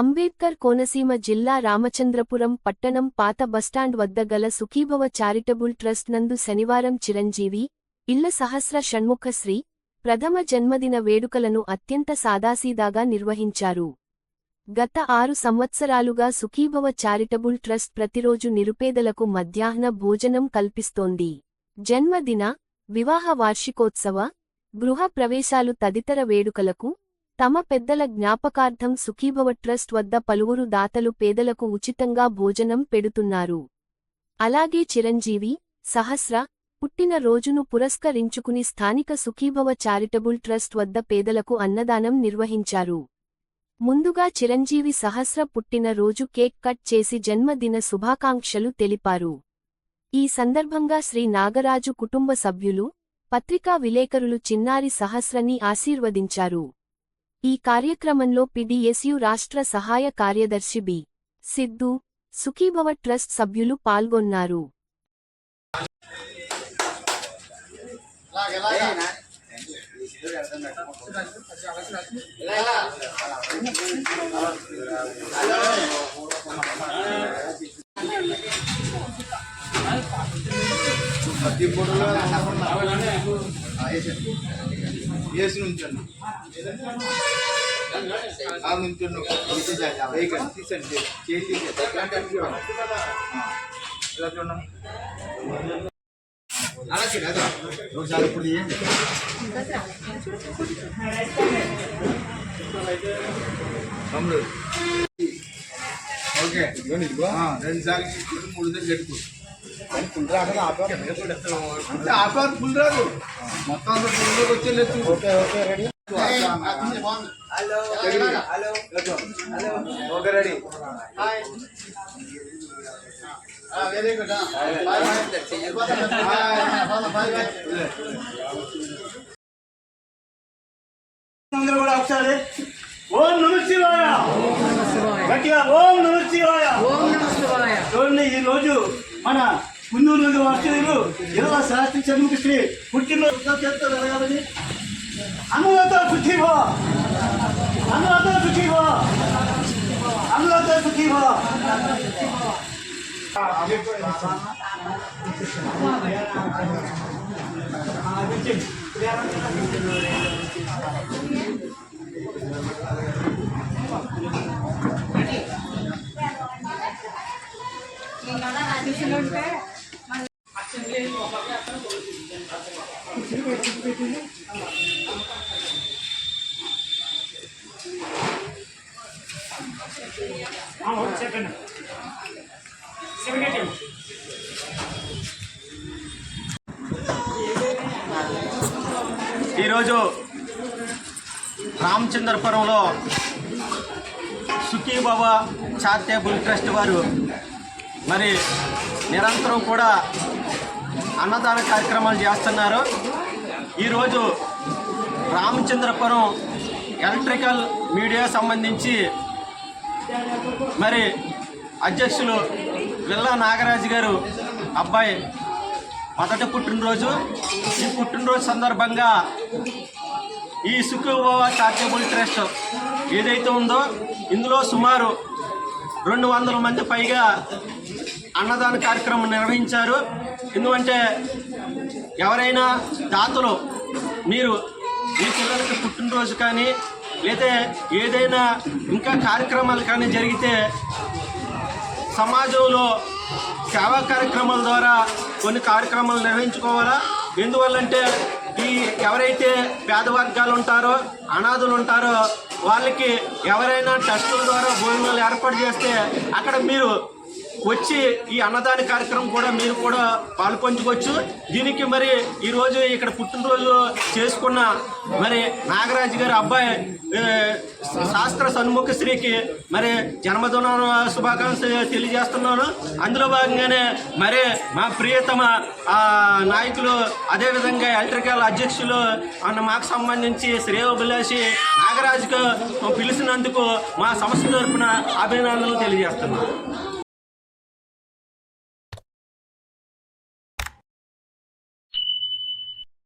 అంబేద్కర్ కోనసీమ జిల్లా రామచంద్రపురం పట్టణం పాత బస్టాండ్ వద్ద గల సుఖీభవ చారిటబుల్ ట్రస్ట్ నందు శనివారం చిరంజీవి ఇళ్ళ సహస్ర షణ్ముఖశ్రీ ప్రథమ జన్మదిన వేడుకలను అత్యంత సాదాసీదాగా నిర్వహించారు. గత ఆరు సంవత్సరాలుగా సుఖీభవ చారిటబుల్ ట్రస్ట్ ప్రతిరోజు నిరుపేదలకు మధ్యాహ్న భోజనం కల్పిస్తోంది. జన్మదిన వివాహ వార్షికోత్సవ గృహ ప్రవేశాలు తదితర వేడుకలకు తమ పెద్దల జ్ఞాపకార్థం సుఖీభవ ట్రస్ట్ వద్ద పలువురు దాతలు పేదలకు ఉచితంగా భోజనం పెడుతున్నారు. అలాగే చిరంజీవి సహస్ర పుట్టిన రోజును పురస్కరించుకుని స్థానిక సుఖీభవ చారిటబుల్ ట్రస్ట్ వద్ద పేదలకు అన్నదానం నిర్వహించారు. ముందుగా చిరంజీవి సహస్ర పుట్టిన రోజు కేక్ కట్ చేసి జన్మదిన శుభాకాంక్షలు తెలిపారు. ఈ సందర్భంగా శ్రీ నాగరాజు కుటుంబ సభ్యులు పత్రికా విలేకరులు చిన్నారి సహస్రని ఆశీర్వదించారు. ఈ కార్యక్రమంలో పిడిఎస్యు రాష్ట్ర సహాయ కార్యదర్శి బి. సిద్ధు సుఖీభవ ట్రస్ట్ సభ్యులు పాల్గొన్నారు. ప్రతి ఫోటోలో వేసి ఉంచండి ఆ ఉంచండి వేయకండి తీసండి చేసి ఇలా చూడండి? ఒకసారి ఇప్పుడు తీయండి. తమ్ముడు. ఓకే. ఆ, రెండు సార్లు మూడు సార్లు గడుపు అంటే ఆపారు ఫుల్ రాదు మొత్తం ఫుల్లోకి వచ్చేలేదు okay okay ready? Okay ready. Very good అందరూ కూడా ఒకసారి ఓం నమ శివాయ. గట్టిగా ఓం నమ శివాయ. చూడండి ఈ రోజు మన కున్నూరు నుండి వాస్తవులు ఇరవై శాస్త్రి చదువుకు శ్రీ పుట్టినరోజు చేస్తూ జరగాలని అన్నలతో సుఖీభో అన్నలతో సుఖీభో అన్నలతో సుఖీభో ఈరోజు రామచంద్రపురంలో సుఖీబాబ చార్టేబుల్ ట్రస్ట్ వారు మరి నిరంతరం కూడా అన్నదాన కార్యక్రమాలు చేస్తున్నారు. ఈరోజు రామచంద్రపురం ఎలక్ట్రికల్ మీడియా సంబంధించి మరి అధ్యక్షులు విల్లా నాగరాజు గారు అబ్బాయి మొదటి పుట్టినరోజు. ఈ పుట్టినరోజు సందర్భంగా ఈ సుఖభవ చారిటబుల్ ట్రస్ట్ ఏదైతే ఉందో ఇందులో సుమారు రెండు వందల మంది పైగా అన్నదాన కార్యక్రమం నిర్వహించారు. ఎందుకంటే ఎవరైనా దాతలు మీరు మీ పిల్లలకి పుట్టినరోజు కానీ లేదా ఏదైనా ఇంకా కార్యక్రమాలు కానీ జరిగితే సమాజంలో సేవా కార్యక్రమాల ద్వారా కొన్ని కార్యక్రమాలు నిర్వహించుకోవాలా? ఎందువల్లంటే ఈ ఎవరైతే పేద వర్గాలు ఉంటారో అనాథులు ఉంటారో వాళ్ళకి ఎవరైనా ట్రస్టుల ద్వారా భోజనాలు ఏర్పాటు చేస్తే అక్కడ మీరు వచ్చి ఈ అన్నదాన కార్యక్రమం కూడా మీరు కూడా పాల్పంచుకోవచ్చు దీనికి మరి ఈరోజు ఇక్కడ పుట్టినరోజు చేసుకున్న మరి నాగరాజు గారి అబ్బాయి శాస్త్ర సన్ముఖ శ్రీకి మరి జన్మదిన శుభాకాంక్షలు తెలియజేస్తున్నాను. అందులో భాగంగానే మరి మా ప్రియతమ నాయకులు అదేవిధంగా ఎలక్ట్రికల్ అధ్యక్షులు అన్న మాకు సంబంధించి శ్రేయోభిలాషి నాగరాజుకు పిలిచినందుకు మా సంస్థ తరపున అభినందనలు తెలియజేస్తున్నాను.